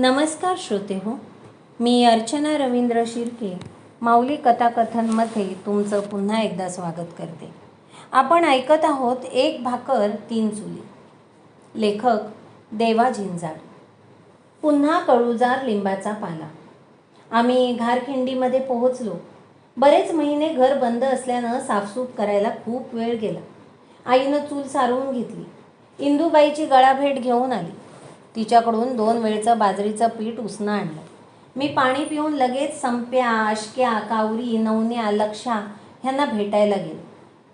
नमस्कार श्रोते हो मी अर्चना रवींद्र शिर्के माऊली कथाकथनमध्ये तुमचं पुन्हा एकदा स्वागत करते. आपण ऐकत आहोत एक भाकर तीन चुली. लेखक देवा झिंजाड पुन्हा कळुजार लिंबाचा पाला. आम्ही घारखिंडीमध्ये पोहोचलो. बरेच महिने घर बंद असल्यानं साफसूफ करायला खूप वेळ गेला. आईनं चूल सारवून घेतली. इंदूबाईची गळाभेट घेऊन आली. तिच्याकडून दोन वेळचं बाजरीचं पीठ उसणं आणलं. मी पाणी पिऊन लगेच संप्या आशक्या कावरी नवन्या लक्षा ह्यांना भेटायला गेलो.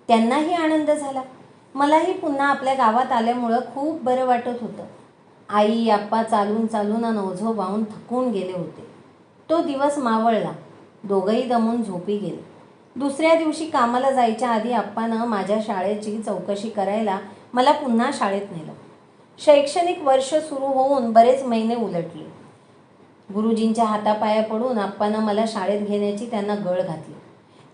त्यांनाही आनंद झाला. मलाही पुन्हा आपल्या गावात आल्यामुळं खूप बरं वाटत होतं. आई आप्पा चालून चालून नवझो वाहून थकून गेले होते. तो दिवस मावळला. दोघंही दमून झोपी गेले. दुसऱ्या दिवशी कामाला जायच्या आधी आप्पानं माझ्या शाळेची चौकशी करायला मला पुन्हा शाळेत नेलं. शैक्षणिक वर्ष सुरू होऊन बरेच महिने उलटले. गुरुजींच्या हातापाया पडून आप्पानं मला शाळेत घेण्याची त्यांना गळ घातली.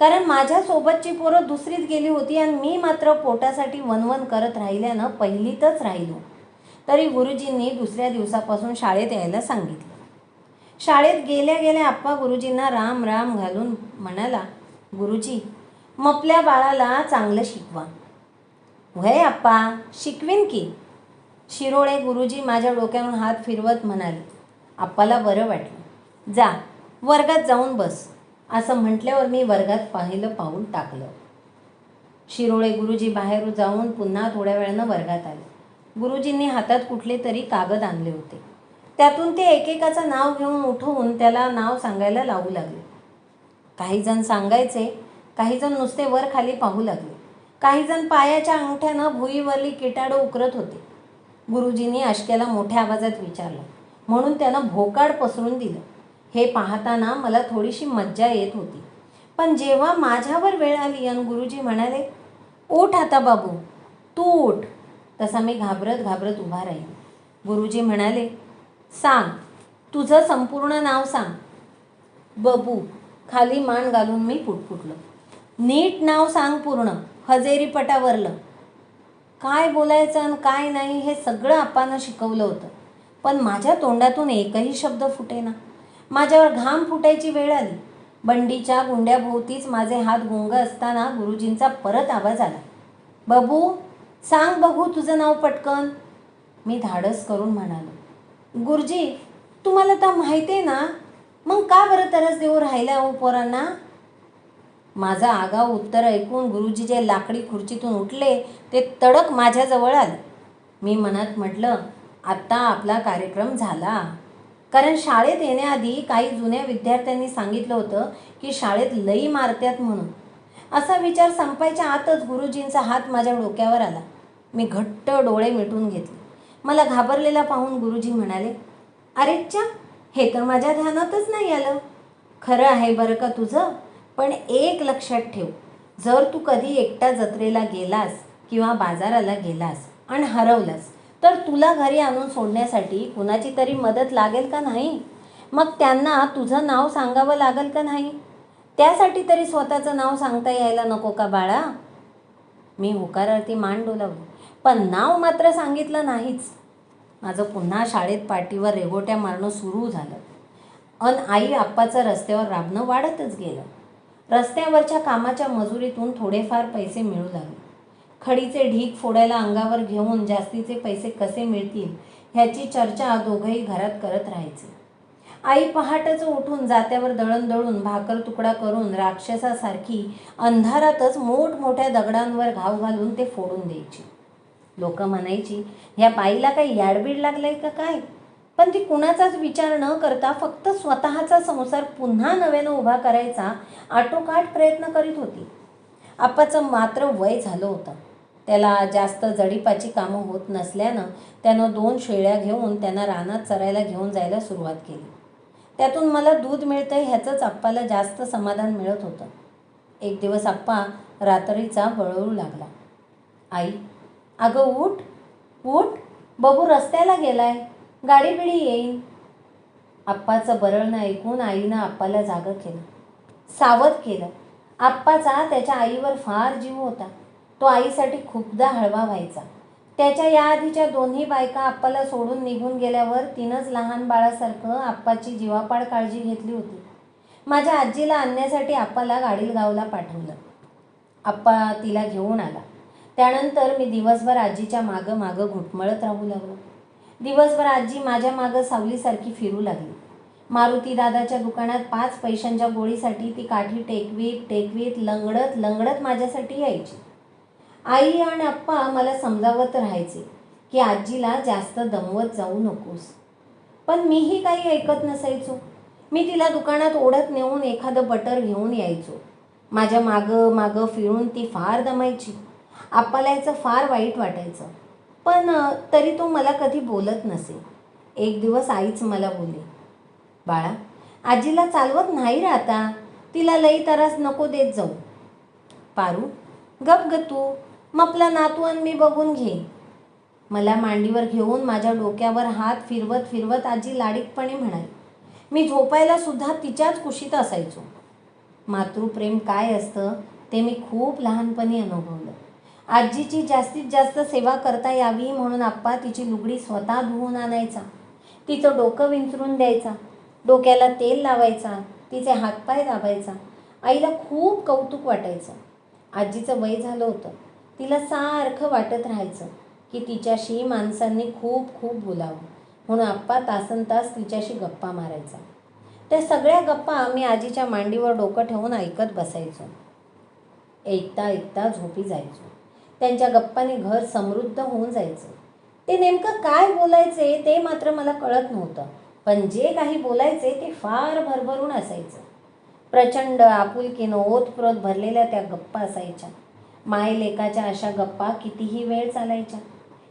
कारण माझ्यासोबतची पोरं दुसरीत गेली होती आणि मी मात्र पोटासाठी वनवन करत राहिल्यानं पहिलीतच राहिलो. तरी गुरुजींनी दुसऱ्या दिवसापासून शाळेत यायला सांगितलं. शाळेत गेल्या गेल्या आप्पा गुरुजींना राम राम घालून म्हणाला गुरुजी मपल्या बाळाला चांगलं शिकवा. वय आप्पा शिकवीन की. शिरोळे गुरुजी माझ्या डोक्यावरून हात फिरवत म्हणाले आप्पाला बरं वाटलं. जा वर्गात जाऊन बस. असं म्हटल्यावर मी वर्गात पहिलं पाऊल टाकलं. शिरोळे गुरुजी बाहेर जाऊन पुन्हा थोड्या वेळानं वर्गात आले. गुरुजींनी हातात कुठले तरी कागद आणले होते. त्यातून ते एकेकाचं नाव घेऊन उठवून त्याला नाव सांगायला लावू लागले. काही जण सांगायचे काही जण नुसते वर खाली पाहू लागले. काही जण पायाच्या अंगठ्यानं भुईवरली किटाडं उकरत होते. गुरुजींनी अशक्याला मोठ्या आवाजात विचारलं. म्हणून त्यानं भोकाड पसरून दिलं. हे पाहताना मला थोडीशी मज्जा येत होती. पण जेव्हा माझ्यावर वेळ आली आणि गुरुजी म्हणाले ओठ आता बाबू तू ओठ तसा मी घाबरत घाबरत उभा राहील. गुरुजी म्हणाले सांग तुझं संपूर्ण नाव सांग. बबू खाली मान घालून मी पुटपुटलो. नीट नाव सांग पूर्ण हजेरी पटावरलं. काय बोलायचं आणि काय नाही हे सगळं आपानं शिकवलं होतं. पण माझ्या तोंडातून एकही शब्द फुटेना. माझ्यावर घाम फुटायची वेळ आली. बंडीच्या गुंड्याभोवतीच माझे हात गुंग असताना गुरुजींचा परत आवाज आला. बबू सांग बघू तुझं नाव पटकन. मी धाडस करून म्हणालो. गुरुजी तुम्हाला तर माहिती आहे ना मग का बरं तरच देऊ राहिल्या हो पोरांना? माझं आगाऊ उत्तर ऐकून गुरुजी जे लाकडी खुर्चीतून उठले ते तडक माझ्याजवळ आले. मी मनात म्हटलं आत्ता आपला कार्यक्रम झाला. कारण शाळेत येण्याआधी काही जुन्या विद्यार्थ्यांनी सांगितलं होतं की शाळेत लई मारत्यात म्हणून. असा विचार संपायच्या आतच गुरुजींचा हात माझ्या डोक्यावर आला. मी घट्ट डोळे मिटून घेतले. मला घाबरलेला पाहून गुरुजी म्हणाले अरेच्चा हे तर माझ्या ध्यानातच नाही आलं. खरं आहे बरं का तुझं? पण एक लक्षात ठेव जर तू कधी एकटा जत्रेला गेलास किंवा बाजाराला गेलास आणि हरवलास तर तुला घरी आणून सोडण्यासाठी कुणाची तरी मदत लागेल का नाही? मग त्यांना तुझं नाव सांगावं लागेल का नाही? त्यासाठी तरी स्वतःचं नाव सांगता यायला नको का बाळा? मी होकारार्थी मान डोलावली. पण नाव मात्र सांगितलं नाहीच. माझं पुन्हा शाळेत पाठीवर रेगोट्या मारणं सुरू झालं. अन आई आप्पाचं रस्त्यावर राबणं वाढतच गेलं. रस्त्यावरच्या कामाच्या मजुरीतून थोडेफार पैसे मिळू लागले. खडीचे ढीक फोडायला अंगावर घेऊन जास्तीचे पैसे कसे मिळतील ह्याची चर्चा दोघंही घरात करत राहायचे. आई पहाटच उठून जात्यावर दळण दळून भाकर तुकडा करून राक्षसासारखी अंधारातच मोठमोठ्या दगडांवर घाव घालून ते फोडून द्यायची. लोक म्हणायची ह्या बाईला काही याडबीड लागलंय का काय? पण ती कुणाचाच विचार न करता फक्त स्वतःचा संसार पुन्हा नव्यानं उभा करायचा आटोकाट प्रयत्न करीत होती. आप्पाचं मात्र वय झालं होतं. त्याला जास्त जडीपाची कामं होत नसल्यानं त्यानं दोन शेळ्या घेऊन त्यांना रानात चरायला घेऊन जायला सुरुवात केली. त्यातून मला दूध मिळतं ह्याचंच आप्पाला जास्त समाधान मिळत होतं. एक दिवस आप्पा रात्रीचा बळवू लागला. आई अगं उठ उठ बबू रस्त्याला गेलाय. गाडी बिडी येईन. आप्पाचं बरळणं ऐकून आईनं आप्पाला जागं केलं. सावध केलं. आप्पाचा त्याच्या आईवर फार जीव होता. तो आईसाठी खूपदा हळवा व्हायचा. त्याच्या याआधीच्या दोन्ही बायका आप्पाला सोडून निघून गेल्यावर तिनंच लहान बाळासारखं आप्पाची जीवापाड काळजी घेतली होती. माझ्या आजीला आणण्यासाठी आप्पाला गाडीलगावला पाठवलं. आप्पा तिला घेऊन आला. त्यानंतर मी दिवसभर आजीच्या मागं मागं घुटमळत राहू लागलो. दिवसभर आजी माझ्या मागं सावलीसारखी फिरू लागली. मारुती दादाच्या दुकानात पाच पैशांच्या गोळीसाठी ती काठी टेकवीत टेकवीत लंगडत लंगडत माझ्यासाठी यायची. आई आणि आप्पा मला समजावत राहायचे की आजीला जास्त दमवत जाऊ नकोस. पण मीही काही ऐकत नसायचो. मी तिला दुकानात ओढत नेऊन एखादं बटर घेऊन यायचो. माझ्या मागं मागं फिरून ती फार दमायची. आप्पाला याचं फार वाईट वाटायचं. पण तरी तो मला कधी बोलत नसे. एक दिवस आईच मला बोली बाळा आजीला चालवत नाही राहता तिला लई तरास नको देत जाऊ. पारू गप ग तू. मपला नातू आणि मी बघून घे. मला मांडीवर घेऊन माझ्या डोक्यावर हात फिरवत फिरवत आजी लाडीकपणे म्हणाली मी झोपायला सुद्धा तिच्याच कुशीत असायचो. मातृप्रेम काय असतं ते मी खूप लहानपणी अनुभवलं. आजीची जास्तीत जास्त सेवा करता यावी म्हणून आप्पा तिची लुगडी स्वतः धुवून आणायचा. तिचं डोकं विंचरून द्यायचा. डोक्याला तेल लावायचा. तिचे हातपाय दाबायचा. आईला खूप कौतुक वाटायचं. आजीचं वय झालं होतं. तिला सारखं वाटत राहायचं की तिच्याशी माणसांनी खूप खूप बोलावं म्हणून आप्पा तासन तास तिच्याशी गप्पा मारायचा. त्या सगळ्या गप्पा मी आजीच्या मांडीवर डोकं ठेवून ऐकत बसायचो. ऐकता ऐकता झोपी जायचो. त्यांच्या गप्पाने घर समृद्ध होऊन जायचं. ते नेमकं काय बोलायचे ते मात्र मला कळत नव्हतं. पण जे काही बोलायचे ते फार भरभरून असायचं. प्रचंड आपुलकीनं ओतप्रोत भरलेल्या त्या गप्पा असायच्या. मायलेकाच्या अशा गप्पा कितीही वेळ चालायच्या.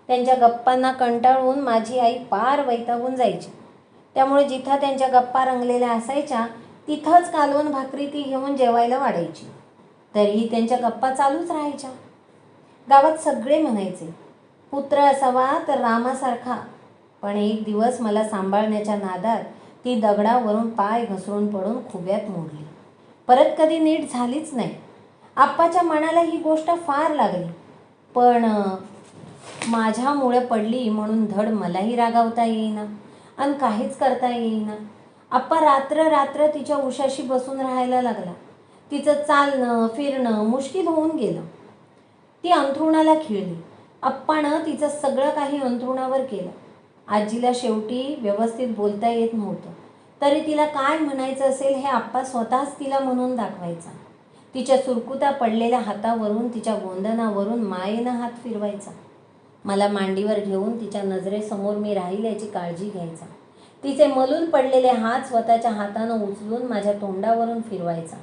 त्यांच्या गप्पांना कंटाळून माझी आई पार वैतागून जायची. त्यामुळे जिथं त्यांच्या गप्पा रंगलेल्या असायच्या तिथंच कालवण भाकरी ती घेऊन जेवायला वाढायची. तरीही त्यांच्या गप्पा चालूच राहायच्या. गावात सगळे म्हणायचे पुत्र असावा तर रामासारखा. पण एक दिवस मला सांभाळण्याच्या नादात ती दगडावरून पाय घसरून पडून खुब्यात मोडली. परत कधी नीट झालीच नाही. आप्पाच्या मनाला ही गोष्ट फार लागली. पण माझ्यामुळे पडली म्हणून धड मलाही रागावता येईना आणि काहीच करता येईना. आप्पा रात्र रात्र तिच्या उशाशी बसून राहायला लागला. तिचं चालणं फिरणं मुश्किल होऊन गेलं. ती अंथरुणाला खिळली. आप्पानं तिचं सगळं काही अंथरुणावर केलं. आजीला शेवटी व्यवस्थित बोलता येत नव्हतं. तरी तिला काय म्हणायचं असेल हे आप्पा स्वतःच तिला म्हणून दाखवायचा. तिच्या सुरकुता पडलेल्या हातावरून तिच्या गोंधनावरून मायेनं हात फिरवायचा. मला मांडीवर घेऊन तिच्या नजरेसमोर मी राहील याची काळजी घ्यायचा. तिचे मलून पडलेले हात स्वतःच्या हातानं उचलून माझ्या तोंडावरून फिरवायचा.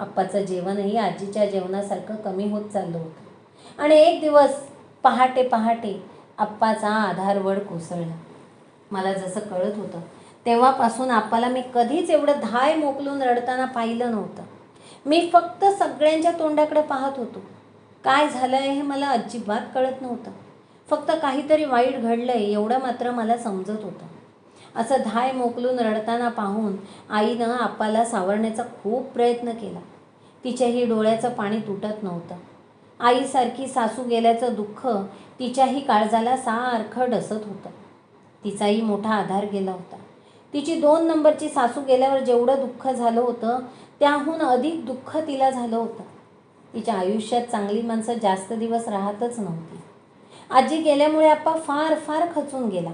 आप्पाचं जेवणही आजीच्या जेवणासारखं कमी होत चाललं होतं. आणि एक दिवस पहाटे पहाटे आप्पाचा आधारवड कोसळला. मला जसं कळत होतं तेव्हापासून आप्पाला मी कधीच एवढं धाय मोकलून रडताना पाहिलं नव्हतं. मी फक्त सगळ्यांच्या तोंडाकडे पाहत होतो. काय झालं आहे हे मला अजिबात कळत नव्हतं. फक्त काहीतरी वाईट घडलं आहे एवढं मात्र मला समजत होतं. असं धाय मोकलून रडताना पाहून आईनं आप्पाला सावरण्याचा खूप प्रयत्न केला. तिच्याही डोळ्याचं पाणी तुटत नव्हतं. आईसारखी सासू गेल्याचं दुःख तिच्याही काळजाला सारखं डसत होतं. तिचाही मोठा आधार गेला होता. तिची दोन नंबरची सासू गेल्यावर जेवढं दुःख झालं होतं त्याहून अधिक दुःख तिला झालं होतं. तिच्या आयुष्यात चांगली माणसं जास्त दिवस राहतच नव्हती. आजी गेल्यामुळे आप्पा फार फार खचून गेला.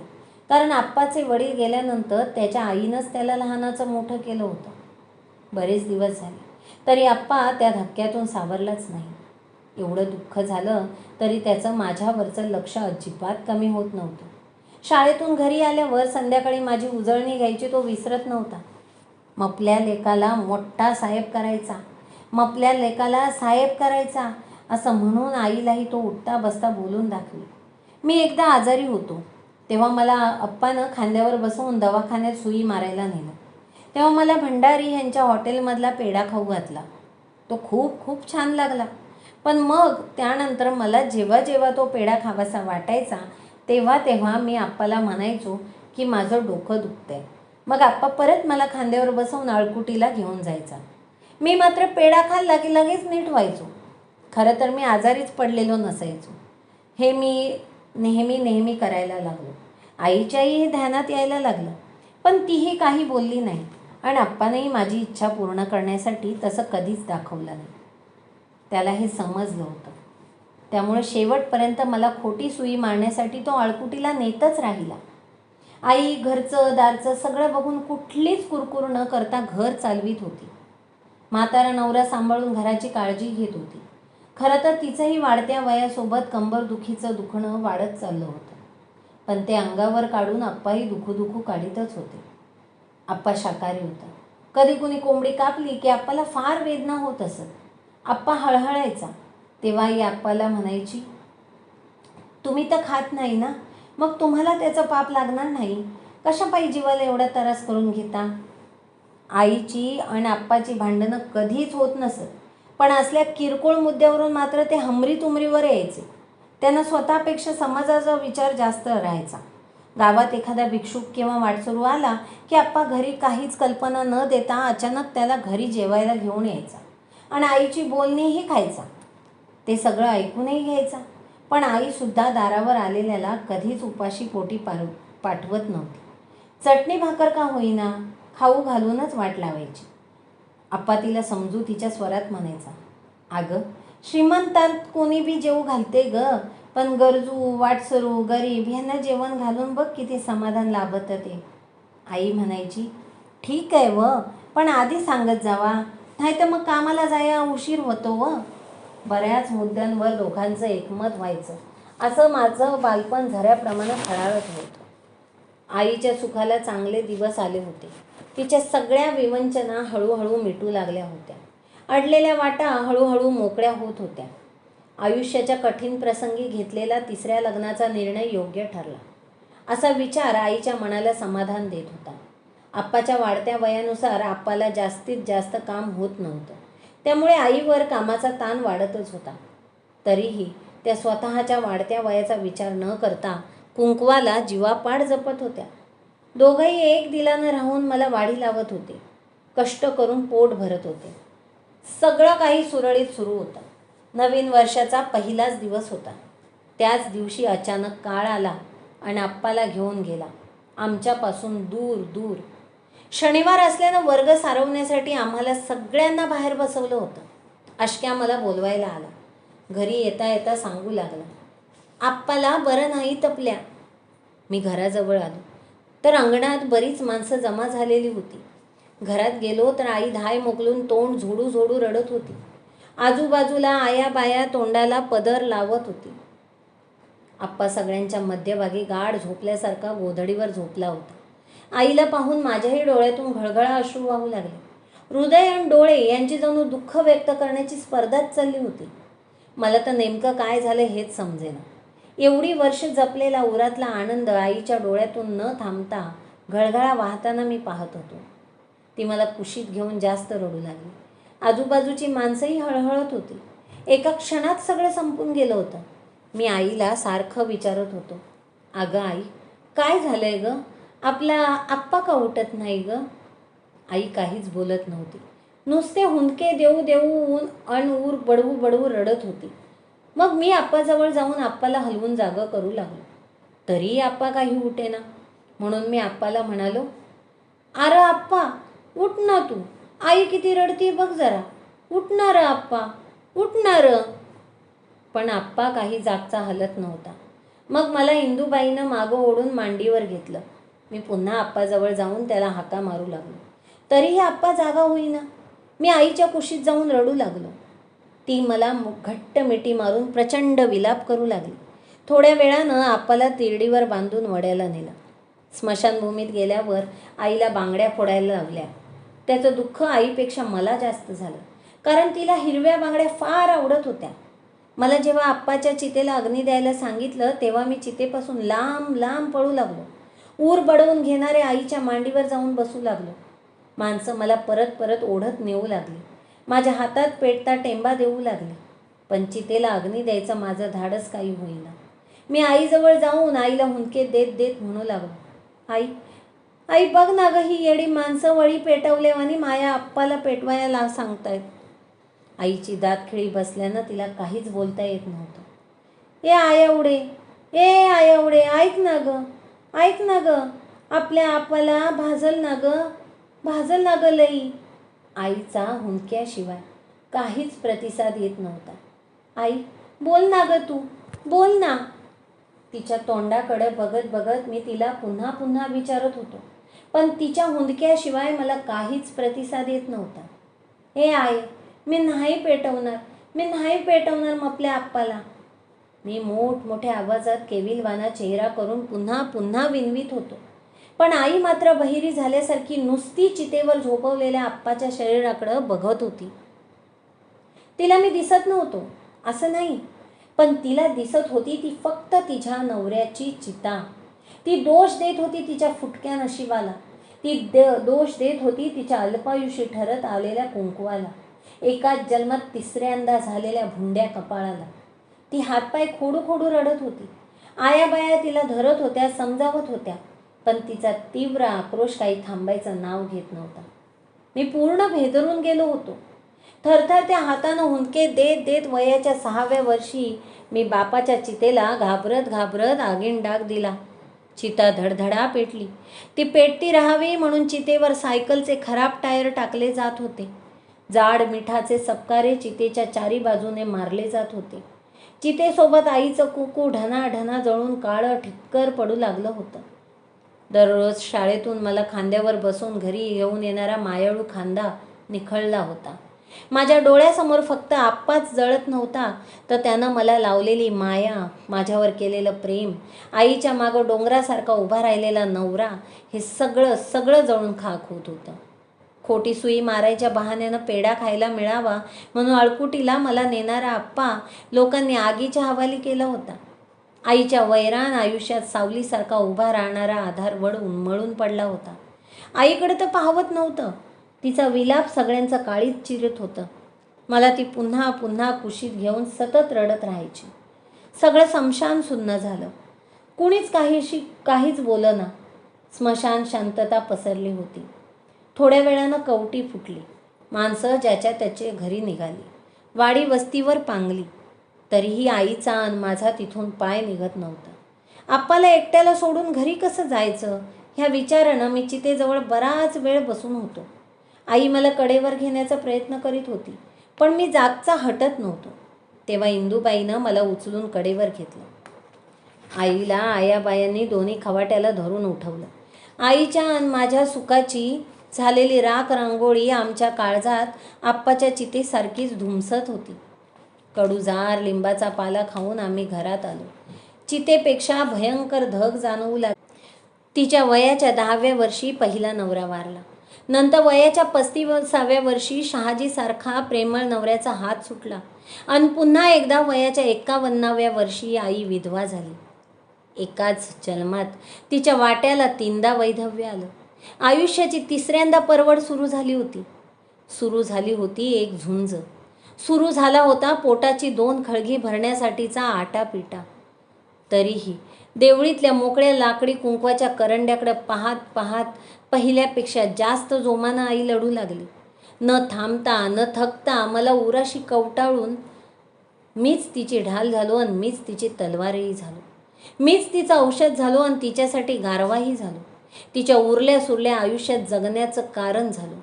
कारण आप्पाचे वडील गेल्यानंतर त्याच्या आईनंच त्याला लहानाचं मोठं केलं होतं. बरेच दिवस झाले. तरी आप्पा त्या धक्क्यातून सावरलाच नाही. एवढं दुःख झालं तरी त्याचं माझ्यावरचं लक्ष अजिबात कमी होत नव्हतं. शाळेतून घरी आल्यावर संध्याकाळी माझी उजळणी घ्यायची तो विसरत नव्हता. मपल्या लेकाला मोठा साहेब करायचा. मपल्या लेकाला साहेब करायचा असं म्हणून आईलाही तो उठता बसता बोलून दाखवी. मी एकदा आजारी होतो. तेव्हा मला अप्पानं खांद्यावर बसवून दवाखान्यात सुई मारायला नेलं. तेव्हा मला भंडारी यांच्या हॉटेलमधला पेढा खाऊ घातला. तो खूप खूप छान लागला. पण मग त्यानंतर मला जेव्हा जेव्हा तो पेढा खावासा वाटायचा तेव्हा तेव्हा मी आप्पाला म्हणायचो की माझं डोकं दुखतंय. मग आप्पा परत मला खांद्यावर बसवून अळकुटीला घेऊन जायचा. मी मात्र पेढा खाल्ला की लगेच नीट व्हायचो. खरं तर मी आजारीच पडलेलो नसायचो. हे मी नेहमी नेहमी करायला लागलो. आईच्याही हे ध्यानात यायला लागलं. पण तीही काही बोलली नाही. आणि आप्पानेही माझी इच्छा पूर्ण करण्यासाठी तसं कधीच दाखवलं नाही. त्याला हे समजलं होतं. त्यामुळे शेवटपर्यंत मला खोटी सुई मारण्यासाठी तो आळकुटीला नेतच राहिला. आई घरचं दारचं सगळं बघून कुठलीच कुरकुर न करता घर चालवीत होती. म्हातारा नवरा सांभाळून घराची काळजी घेत होती. खरं तर तिचंही वाढत्या वयासोबत कंबरदुखीचं दुखणं वाढत चाललं होतं. पण ते अंगावर काढून आप्पाही दुखू दुखू काढीतच होते. आप्पा शाकाहारी होता. कधी कुणी कोंबडी कापली की आप्पाला फार वेदना होत असत. आप्पा हळहळायचा. तेव्हा आई आप्पाला म्हणायची तुम्ही तर खात नाही ना? मग तुम्हाला त्याचं पाप लागणार नाही? कशा पायी जीवाला एवढा त्रास करून घेता? आईची आणि आप्पाची भांडणं कधीच होत नसत. पण असल्या किरकोळ मुद्द्यावरून मात्र ते हमरी तुमरीवर यायचे. त्यांना स्वतःपेक्षा समाजाचा विचार जास्त राहायचा. गावात एखादा भिक्षुक किंवा वाटसरू आला की आप्पा घरी काहीच कल्पना न देता अचानक त्याला घरी जेवायला घेऊन यायचा आणि आईची बोलणीही खायचा. ते सगळं ऐकूनही घ्यायचा. पण आईसुद्धा दारावर आलेल्याला कधीच उपाशी पोटी पार पाठवत नव्हती. चटणी भाकर का होईना? खाऊ घालूनच वाट लावायची. आप्पा तिला समजूतीच्या स्वरात म्हणायचा. अगं श्रीमंतात कोणी बी जेवू घालते ग पण गरजू वाटसरू गरीब ह्यांना जेवण घालून बघ किती समाधान लाभत ते. आई म्हणायची ठीक आहे व पण आधी सांगत जावा नाही तर मग कामाला जाया उशीर होतो व. बऱ्याच मुद्द्यांवर दोघांचं एकमत व्हायचं. असं माझं बालपण झऱ्याप्रमाणे फळाळत होतं. आईच्या सुखाला चांगले दिवस आले होते. तिच्या सगळ्या विवंचना हळूहळू मिटू लागल्या होत्या. अडलेल्या वाटा हळूहळू मोकळ्या होत होत्या. आयुष्याच्या कठीण प्रसंगी घेतलेला तिसऱ्या लग्नाचा निर्णय योग्य ठरला. असा विचार आईच्या मनाला समाधान देत होता. आप्पाच्या वाढत्या वयानुसार आप्पाला जास्तीत जास्त काम होत नव्हतं. त्यामुळे आईवर कामाचा ताण वाढतच होता. तरीही त्या स्वतःच्या वाढत्या वयाचा विचार न करता कुंकवाला जीवापाड जपत होत्या. दोघंही एक दिलानं राहून मला वाढी लावत होते. कष्ट करून पोट भरत होते. सगळं काही सुरळीत सुरू होतं. नवीन वर्षाचा पहिलाच दिवस होता. त्याच दिवशी अचानक काळ आला आणि आप्पाला घेऊन गेला. आमच्यापासून दूर दूर. शनिवार असल्यानं वर्ग सारवण्यासाठी आम्हाला सगळ्यांना बाहेर बसवलं होतं. अशक्या मला बोलवायला आला. घरी येता येता सांगू लागला. आप्पाला बरं नाही तपल्या. मी घराजवळ आलो. तर अंगणात बरीच माणसं जमा झालेली होती. घरात गेलो तर आई धाय मोकलून तोंड झोडू झोडू रडत होती. आजूबाजूला आया बाया तोंडाला पदर लावत होती. आप्पा सगळ्यांच्या मध्यभागी गाढ झोपल्यासारखा गोधडीवर झोपला होता. आईला पाहून माझ्याही डोळ्यातून घळघळा अश्रू वाहू लागले. हृदय आणि डोळे यांची जणू दुःख व्यक्त करण्याची स्पर्धाच चालली होती. मला तर नेमकं काय झालं हेच समजेना. एवढी वर्ष जपलेला उरातला आनंद आईच्या डोळ्यातून न थांबता घळघळा वाहताना मी पाहत होतो. ती मला कुशीत घेऊन जास्त रडू लागली. आजूबाजूची माणसंही हळहळत होती. एका क्षणात सगळं संपून गेलं होतं. मी आईला सारखं विचारत होतो. अगं आई काय झालंय ग? आपला आप्पा का उठत नाही ग? आई काहीच बोलत नव्हती. नुसते हुंदके देऊ देऊ ऊन अण ऊर बडवू बडवू रडत होती. मग मी आप्पाजवळ जाऊन आप्पाला हलवून जागं करू लागलो. तरीही आप्पा काही उठेना. म्हणून मी आप्पाला म्हणालो अरे आप्पा उठ ना तू. आई किती रडती बघ जरा. उठणार आप्पा उठणार पण आप्पा काही जागचा हलत नव्हता. मग मला इंदूबाईनं मागं ओढून मांडीवर घेतलं. मी पुन्हा आप्पाजवळ जाऊन त्याला हाका मारू लागलो. तरीही आप्पा जागा होईना. मी आईच्या कुशीत जाऊन रडू लागलो. ती मला मु- घट्ट मिठी मारून प्रचंड विलाप करू लागली. थोड्या वेळानं आप्पाला तिरडीवर बांधून वड्याला नेलं. स्मशानभूमीत गेल्यावर आईला बांगड्या फोडायला लागल्या. त्याचं दुःख आईपेक्षा मला जास्त झालं. कारण तिला हिरव्या बांगड्या फार आवडत होत्या. मला जेव्हा आप्पाच्या चितेला अग्नी द्यायला सांगितलं तेव्हा मी चितेपासून लांब लांब पळू लागलो. ऊर बडवून घेणारे आईच्या मांडीवर जाऊन बसू लागलो. माणसं मला परत परत ओढत नेऊ लागली. माझ्या हातात पेटता टेंबा देऊ लागले. पण चितेला अग्नी द्यायचं माझं धाडस काही होईना. मी आईजवळ जाऊन आईला हुंदके देत देत म्हणू लागलो. आई आई बघ ना गं ही येडी माणसं वळी पेटवलेवानी माया आप्पाला पेटवायला सांगतायत. आईची दातखिळी बसल्यानं तिला काहीच बोलता येत नव्हतं. ए आयावडे ए आयावडे ऐक ना ग ऐक ना ग आपल्या आपाला भाजल ना ग भाजल ना ग लई. आईचा हुंदक्याशिवाय काहीच प्रतिसाद येत नव्हता. आई बोल ना ग तू बोल ना. तिच्या तोंडाकडे बघत बघत मी तिला पुन्हा पुन्हा विचारत होतो. पण तिच्या हुंदक्याशिवाय मला काहीच प्रतिसाद येत नव्हता. हे आई मी नाही पेटवणार मी नाही पेटवणार आपल्या आप्पाला. मी मोठमोठ्या आवाजात केविलवाना चेहरा करून पुन्हा पुन्हा विनवीत होतो. पण आई मात्र बहिरी झाल्यासारखी नुसती चितेवर झोपवलेल्या आप्पाच्या शरीराकडं बघत होती. तिला मी दिसत नव्हतो असं नाही. पण तिला दिसत होती ती फक्त तिच्या नवऱ्याची चिता. ती दोष देत होती तिच्या फुटक्या नशिबाला. ती दे दोष देत होती तिच्या अल्पायुषी ठरत आलेल्या कुंकुवाला. एकाच जन्मात तिसऱ्यांदा झालेल्या भुंड्या कपाळाला. ती हातपाय खोडू खोडू रडत होती. आयाबाया तिला धरत होत्या समजावत होत्या. पण तिचा तीव्र आक्रोश काही थांबायचं नाव घेत नव्हता. मी पूर्ण भेदरून गेलो होतो. थरथर त्या हातानं हुंदके देत देत वयाच्या सहाव्या वर्षी मी बापाच्या चितेला घाबरत घाबरत आगीन डाग दिला. चिता धडधडा पेटली. ती पेटती राहावी म्हणून चितेवर सायकलचे खराब टायर टाकले जात होते. जाड मिठाचे सपकारे चितेच्या चारी बाजूने मारले जात होते. चितेसोबत आईचं कुकू ढना ढना जळून काळं ठिक्कर पडू लागलं होतं. दररोज शाळेतून मला खांद्यावर बसून घरी येऊन येणारा मायाळू खांदा निखळला होता. माझ्या डोळ्यासमोर फक्त आप्पाच जळत नव्हता तर त्यानं मला लावलेली माया माझ्यावर केलेलं प्रेम आईच्या मागं डोंगरासारखा उभा राहिलेला नवरा हे सगळं सगळं जळून खाक होत होतं. खोटी सुई मारायच्या बहाण्यानं पेढा खायला मिळावा म्हणून अळकुटीला मला नेणारा आप्पा लोकांनी आगीच्या हवाली केला होता. आईच्या वैरान आयुष्यात सावलीसारखा उभा राहणारा आधार आधारवड उन्मळून पडला होता. आईकडे तर पाहवत नव्हतं. तिचा विलाप सगळ्यांचं काळीच चिरत होतं. मला ती पुन्हा पुन्हा कुशीत घेऊन सतत रडत राहायची. सगळं समशान सुन्न झालं. कुणीच काहीशी काहीच बोलना. स्मशान शांतता पसरली होती. थोड्या वेळानं कवटी फुटली. माणसं ज्याच्या त्याचे घरी निघाली. वाडी वस्तीवर पांगली. तरीही आईचा अन माझा तिथून पाय निघत नव्हता. आप्पाला एकट्याला सोडून घरी कसं जायचं? ह्या विचारानं मी चितेजवळ बराच वेळ बसून होतो. आई मला कडेवर घेण्याचा प्रयत्न करीत होती पण मी जागचा हटत नव्हतो. तेव्हा इंदूबाईनं मला उचलून कडेवर घेतलं. आईला आयाबायांनी दोन्ही खवाट्याला धरून उठवलं. आईच्या आणि माझ्या सुखाची झालेली राख रांगोळी आमच्या काळजात आप्पाच्या चितेसारखीच धुमसत होती. कडूजार लिंबाचा पाला खाऊन आम्ही घरात आलो. चितेपेक्षा भयंकर धग जाणवू लाग तिच्या वयाच्या दहाव्या वर्षी पहिला नवरा वारला. नंतर वयाच्या पस्तीसाव्या वर्षी शहाजीसारखा प्रेमळ नवऱ्याचा हात सुटला. आणि पुन्हा एकदा वयाच्या एकावन्नाव्या वर्षी आई विधवा झाली. एकाच जन्मात तिच्या वाट्याला तीनदा वैधव्य आलं. आयुष्याची तिसऱ्यांदा परवड सुरू झाली होती. सुरू झाली होती एक झुंज. सुरू झाला होता पोटाची दोन खळगी भरण्यासाठीचा आटापिटा. तरीही देवळीतल्या मोकळ्या लाकडी कुंकवाच्या करंड्याकडे पाहत पाहत पहिल्यापेक्षा जास्त जोमानं आई लढू लागली. न थांबता न थकता मला उराशी कवटाळून मीच तिची ढाल झालो आणि मीच तिची तलवारही झालो. मीच तिचं औषध झालो आणि तिच्यासाठी गारवाही झालो. तिच्या उरल्या सुरल्या आयुष्यात जगण्याचं कारण झालो.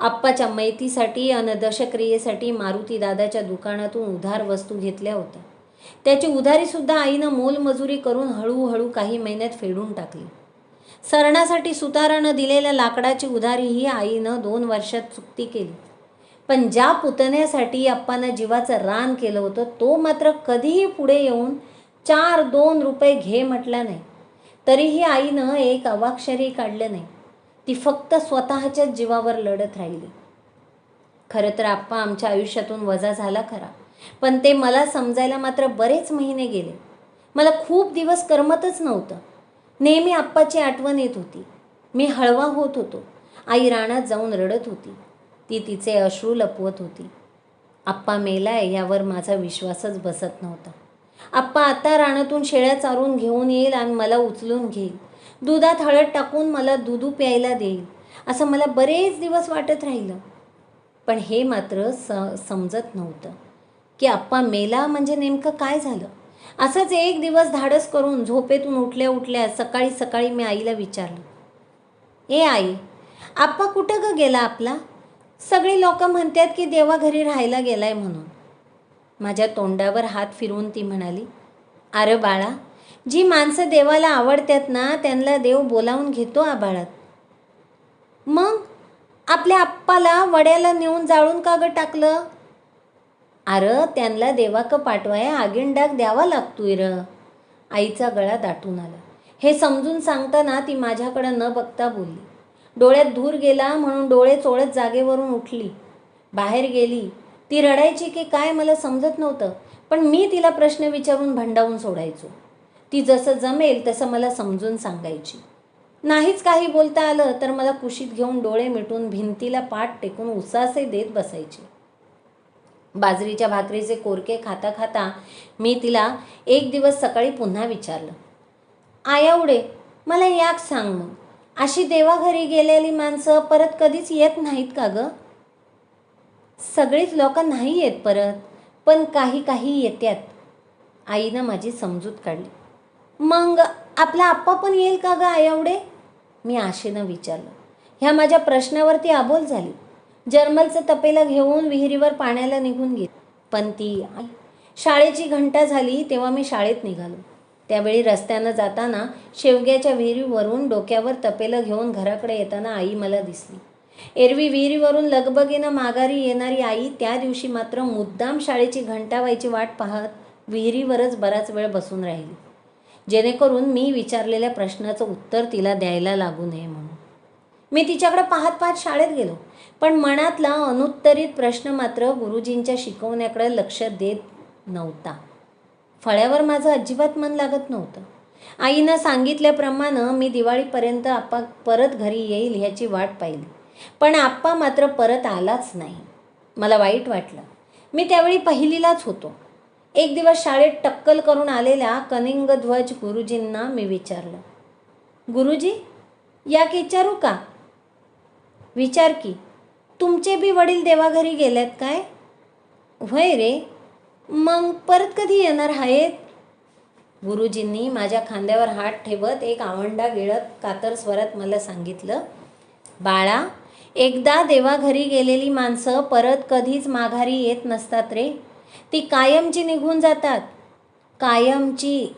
आप्पाच्या मैतीसाठी अन दशक्रियेसाठी मारुती दादाच्या दुकानातून उधार वस्तू घेतल्या होत्या. त्याची उधारीसुद्धा आईनं मोलमजुरी करून हळूहळू काही महिन्यात फेडून टाकली. सरणासाठी सुतारानं दिलेल्या लाकडाची उधारी ही आईनं दोन वर्षात चुकती केली. पण ज्या पुतण्यासाठी आप्पानं जीवाचं रान केलं होतं तो मात्र कधीही पुढे येऊन चार दोन रुपये घे म्हटला नाही. तरीही आईनं एक अवाक्षरही काढलं नाही. ती फक्त स्वतःच्याच जीवावर लढत राहिली. खरं तर आप्पा आमच्या आयुष्यातून वजा झाला खरा. पण ते मला समजायला मात्र बरेच महिने गेले. मला खूप दिवस करमतच नव्हतं. नेहमी आप्पाची आठवण येत होती. मी हळवा होत होतो. आई रानात जाऊन रडत होती. ती तिचे अश्रू लपवत होती. आप्पा मेलाय यावर माझा विश्वासच बसत नव्हता. आप्पा आता रानातून शेळ्या चारून घेऊन येईल आणि मला उचलून घेईल. दुधात हळद टाकून मला दुधू प्यायला देईल. असं मला बरेच दिवस वाटत राहिलं. पण हे मात्र स समजत नव्हतं. की आप्पा मेला म्हणजे नेमकं काय झालं? असंच एक दिवस धाडस करून झोपेतून उठल्या उठल्या सकाळी सकाळी मी आईला विचारलं. ए आई आप्पा कुठं ग गेला आपला? सगळी लोक म्हणतात की देवा घरी राहायला गेलाय म्हणून. माझ्या तोंडावर हात फिरवून ती म्हणाली अरे बाळा जी माणसं देवाला आवडतात ना त्यांना देव बोलावून घेतो आभाळात मग आपल्या आप्पाला वड्याला नेऊन जाळून का गं टाकलं? अरे त्यांना देवाक पाठवाया आगीन डाग द्यावा लागतोय र. आईचा गळा दाटून आला. हे समजून सांगताना ती माझ्याकडं न बघता बोलली. डोळ्यात धूर गेला म्हणून डोळे चोळत जागेवरून उठली. बाहेर गेली. ती रडायची की काय मला समजत नव्हतं पण मी तिला प्रश्न विचारून भंडावून सोडायचो. ती जसं जमेल तसं मला समजून सांगायची. नाहीच काही बोलता आलं तर मला कुशीत घेऊन डोळे मिटून भिंतीला पाठ टेकून उसासे देत बसायचे. बाजरीच्या भाकरीचे कोरके खाता खाता मी तिला एक दिवस सकाळी पुन्हा विचारलं आयावडे मला याक सांग मग. अशी देवाघरी गेलेली माणसं परत कधीच येत नाहीत का ग? सगळीच लोक नाही येत परत पण काही काही येत्यात. आईनं माझी समजूत काढली. मग आपला आप्पा पण येईल का गं आयावडे मी आशेनं विचारलं. ह्या माझ्या प्रश्नावरती आबोल झाली. जर्मलचं तपेला घेऊन विहिरीवर पाण्याला निघून गेली. पण ती आई शाळेची घंटा झाली तेव्हा मी शाळेत निघालो. त्यावेळी रस्त्यानं जाताना शेवग्याच्या विहिरीवरून डोक्यावर तपेलं घेऊन घराकडे येताना आई मला दिसली. एरवी विहिरीवरून लगबगीनं माघारी येणारी आई त्या दिवशी मात्र मुद्दाम शाळेची घंटा व्हायची वाट पाहत विहिरीवरच बराच वेळ बसून राहिली. जेणेकरून मी विचारलेल्या प्रश्नाचं उत्तर तिला द्यायला लागू नये म्हणून. मी तिच्याकडे पाहत पाहत शाळेत गेलो. पण मनातला अनुत्तरित प्रश्न मात्र गुरुजींच्या शिकवण्याकडे लक्ष देत नव्हता. फळ्यावर माझं अजिबात मन लागत नव्हतं. आईनं सांगितल्याप्रमाणे मी दिवाळीपर्यंत आप्पा परत घरी येईल ह्याची वाट पाहिली. पण आप्पा मात्र परत आलाच नाही. मला वाईट वाटलं. मी त्यावेळी पहिलीलाच होतो. एक दिवस शाळेत टक्कल करून आलेल्या कनिंगध्वज गुरुजींना मी विचारलं गुरुजी याक विचारू का? विचार की. तुमचे बी वडील देवाघरी गेलेत काय? व्हय रे. मग परत कधी येणार आहेत? गुरुजींनी माझ्या खांद्यावर हात ठेवत एक आवंडा गिळत कातर स्वरात मला सांगितलं बाळा एकदा देवाघरी गेलेली माणसं परत कधीच माघारी येत नसतात रे. ती कायमची निघून जातात. कायमची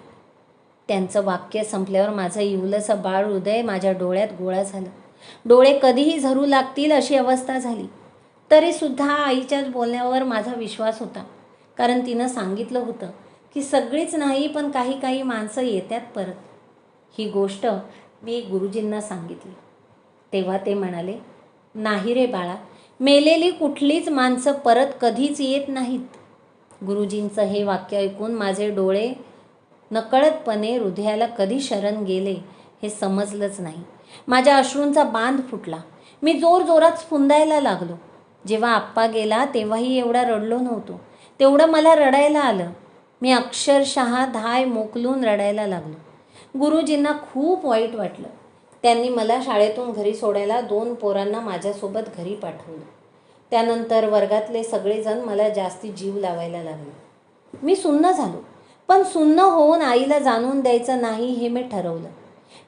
त्यांचं वाक्य संपल्यावर माझं इवलंसं बाळ हृदय माझ्या डोळ्यात गोळा झालं. डोळे कधीही झरू लागतील अशी अवस्था झाली. तरीसुद्धा आईच्याच बोलण्यावर माझा विश्वास होता. कारण तिनं सांगितलं होतं की सगळीच नाही पण काही काही माणसं येतात परत. ही गोष्ट मी गुरुजींना सांगितली. तेव्हा ते म्हणाले नाही रे बाळा मेलेली कुठलीच माणसं परत कधीच येत नाहीत. गुरुजींचं हे वाक्य ऐकून माझे डोळे नकळतपणे हृदयाला कधी शरण गेले हे समजलंच नाही. माझ्या अश्रूंचा बांध फुटला. मी जोर जोरात स्फुंदायला लागलो. जेव्हा आप्पा गेला तेव्हाही एवढा रडलो नव्हतो. तेवढं मला रडायला आलं. मी अक्षरशः धाय मोकलून रडायला लागलो. गुरुजींना खूप वाईट वाटलं. त्यांनी मला शाळेतून घरी सोडायला दोन पोरांना माझ्यासोबत घरी पाठवलं. त्यानंतर वर्गातले सगळेजण मला जास्ती जीव लावायला लागले. मी सुन्न झालो. पण सुन्न होऊन आईला जाणून द्यायचं नाही हे मी ठरवलं.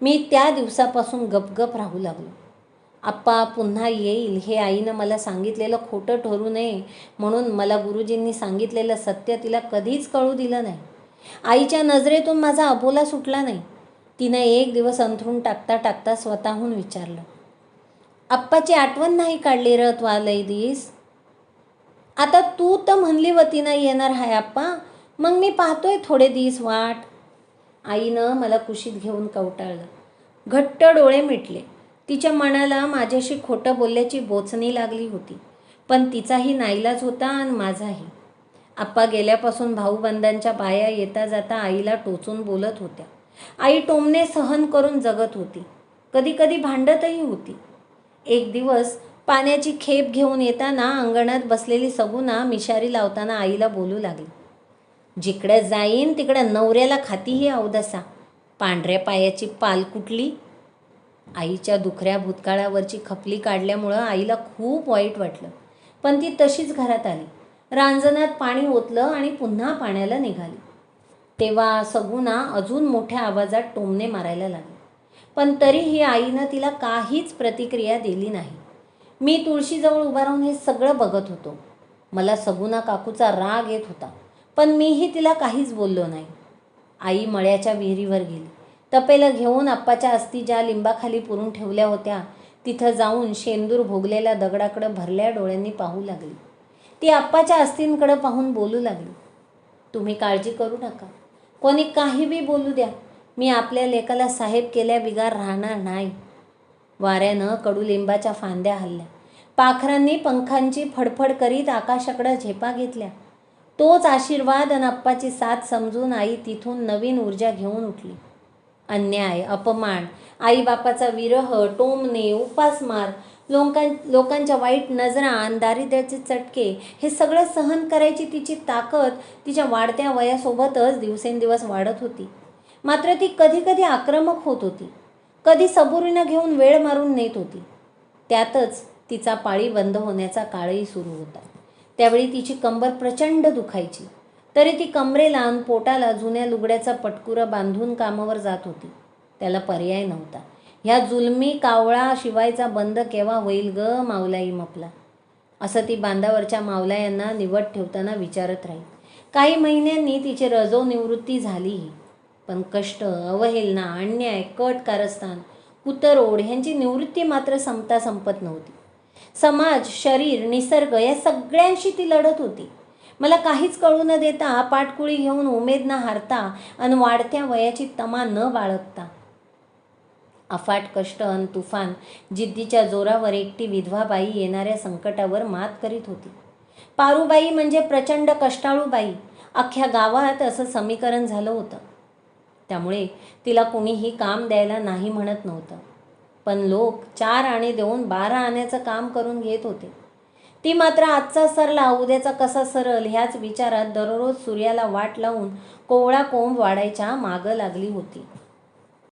मी त्या दिवसापासून गपगप राहू लागलो. आप्पा पुन्हा येईल हे आईनं मला सांगितलेलं खोटं ठरू नये म्हणून मला गुरुजींनी सांगितलेलं सत्य तिला कधीच कळू दिलं नाही. आईच्या नजरेतून माझा अबोला सुटला नाही. तिनं एक दिवस अंथरून टाकता टाकता स्वतःहून विचारलं. आप्पाची आठवण नाही काढली र तू आलंय दिस आता तू तर म्हणली वतीनं येणार हाय आप्पा. मग मी पाहतोय थोडे दिवस वाट. आईनं मला कुशीत घेऊन कवटाळलं. घट्ट डोळे मिटले. तिच्या मनाला माझ्याशी खोटं बोलल्याची बोचणी लागली होती. पण तिचाही नाईलाज होता आणि माझाही. आप्पा गेल्यापासून भाऊबंदांच्या बाया येता जाता आईला टोचून बोलत होत्या. आई टोमणे सहन करून जगत होती. कधी कधी भांडतही होती. एक दिवस पाण्याची खेप घेऊन येताना अंगणात बसलेली सगुना मिशारी लावताना आईला बोलू लागली. जिकडं जाईन तिकडं नवऱ्याला खातीही अवदसा. पांढऱ्या पायाची पाल कुटली. आईच्या दुखऱ्या भूतकाळावरची खपली काढल्यामुळं आईला खूप वाईट वाटलं. पण ती तशीच घरात आली. रांजणात पाणी ओतलं आणि पुन्हा पाण्याला निघाली. तेव्हा सगुना अजून मोठ्या आवाजात टोमणे मारायला लागली. पण तरीही आईनं तिला काहीच प्रतिक्रिया दिली नाही. मी तुळशीजवळ उभा राहून हे सगळं बघत होतो. मला सगुना काकूचा राग येत होता पण मीही तिला काहीच बोललो नाही. आई मळ्याच्या विहिरीवर गेली. तपेलं घेऊन आप्पाच्या अस्थी ज्या लिंबाखाली पुरून ठेवल्या होत्या तिथं जाऊन शेंदूर भोगलेल्या दगडाकडं भरल्या डोळ्यांनी पाहू लागली. ती आप्पाच्या अस्थींकडं पाहून बोलू लागली. तुम्ही काळजी करू नका. कोणी काही बी बोलू द्या. मी आपल्या लेकाला साहेब केल्या बिगार राहणार नाही. वाऱ्यानं कडुलिंबाच्या फांद्या हल्ल्या. पाखरांनी पंखांची फडफड करीत आकाशाकडं झेपा घेतल्या. तोच आशीर्वाद आणि अप्पाची साथ समजून आई तिथून नवीन ऊर्जा घेऊन उठली. अन्याय अपमान आईबापाचा विरह टोमणे उपासमार लोकां लोकांच्या वाईट नजरा आणि दारिद्र्याचे चटके हे सगळं सहन करायची तिची ताकद तिच्या वाढत्या वयासोबतच दिवसेंदिवस वाढत होती. मात्र ती कधी कधी आक्रमक होत होती. कधी सबुरीनं घेऊन वेळ मारून नेत होती. त्यातच तिचा पाळी बंद होण्याचा काळही सुरू होता. त्यावेळी तिची कंबर प्रचंड दुखायची. तरी ती कमरेला आणि पोटाला जुन्या लुगड्याचा पटकुरा बांधून कामावर जात होती. त्याला पर्याय नव्हता. ह्या जुलमी कावळा शिवायचा बंद केव्हा होईल ग मावलाई मपला. असं ती बांधावरच्या मावलायांना निवड ठेवताना विचारत राहील. काही महिन्यांनी तिची रजो निवृत्ती झालीही. पण कष्ट अवहेलना अन्याय कट कारस्थान कुतरोड ह्यांची निवृत्ती मात्र संपता संपत नव्हती. समाज शरीर निसर्ग या सगळ्यांशी ती लढत होती. मला काहीच कळू न देता पाठकुळी घेऊन उमेद न हारता आणि वाढत्या वयाची तमा न बाळगता. अफाट कष्ट अन तुफान जिद्दीच्या जोरावर एकटी विधवाबाई येणाऱ्या संकटावर मात करीत होती. पारूबाई म्हणजे प्रचंड कष्टाळूबाई. अख्ख्या गावात असं समीकरण झालं होतं. त्यामुळे तिला कुणीही काम द्यायला नाही म्हणत नव्हतं. पण लोक चार आणे देऊन बारा आण्याचं काम करून घेत होते. ती मात्र आजचा सरला उद्याचा कसा सरल ह्याच विचारात दररोज सूर्याला वाट लावून कोवळा कोंब वाढायच्या मागं लागली होती.